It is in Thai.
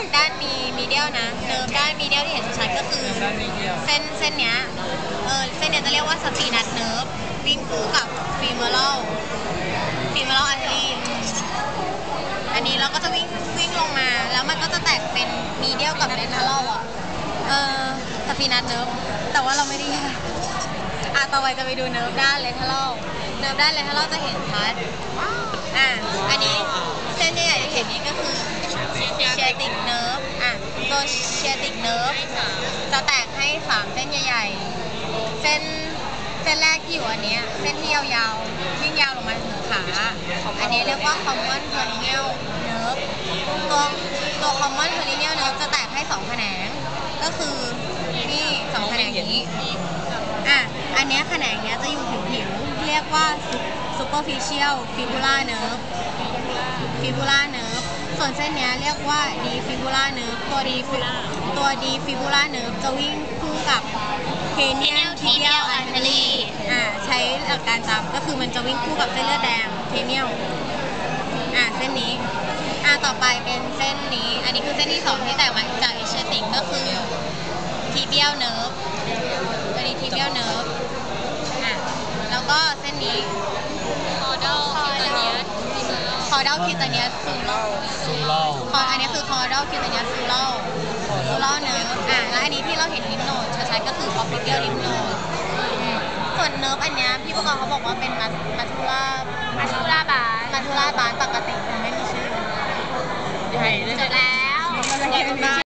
ร์ฟด้านมีมีเดียลนะเนิร์ฟด้านมีเดียลที่เห็นชัดก็คือด้านนี้เดียวเส้นเส้นเนี้ยเออเส้นเนี้ยจะเรียกว่าสปีนัทเนิร์ฟวิ่งคู่กับฟีเมอรัลฟีเมอรัลอาร์เทรีอันนี้เราก็จะวิ่งวิ่งลงมา แล้วมันก็จะแตกเป็นมีเดียลกับเลนเทอรัลอะเออสปีนัทเนิร์ฟแต่ว่าเราไม่ได้อะต่อไปจะไปดูเนิร์ฟด้านเลนเทอรัลเนิร์ฟด้านเลนเทอรัลจะเห็นชัด เชียติกเนิร์ฟจะแตกให้สามเส้นใหญ่ๆ เส้นเส้นแรกที่อยู่อันเนี้ยเส้นที่ยาวๆวิ่งยาวลงมาถึงขา อันนี้เรียกว่า common perennial nerve ตัวตัว common perennial nerve จะแตกให้สองแขนง ก็คือนี่สองแขนงนี้อะอันเนี้ยแขนงเนี้ยจะอยู่ผิวผิวๆเรียกว่า superficial fibula nerve fibula nerve ส่วนเส้นเนี้ยเรียกว่า deep fibula nerve ตัว deep fi- ตัว deep fibula nerve จะวิ่งคู่กับ cranial tibial artery อ่าใช้หลักการจำก็คือมันจะวิ่งคู่กับเส้นเลือดแดง cranial อ่าเส้นนี้อ่าต่อไปเป็นเส้นนี้ อันนี้คือเส้นที่สองที่แตกมาจาก ischiatic ก็คือ tibial nerve ตัวนี้ tibial nerve อะแล้วก็เส้นนี้ caudal cutaneous femoral ซูเล่าคออันนี้คือ caudal cutaneous femoral femoral nerve อะแล้วอันนี้ที่เราเห็น lymph node ชัดๆก็คือ popliteal lymph node อืมส่วนเนิร์ฟอันเนี้ยพี่ประกอบเขาบอกว่าเป็นมัทมัทูล่ามัทูล่าบานมัทูล่าบานปกติมันไม่มีชื่อใหญ่เลยเสร็จแล้ว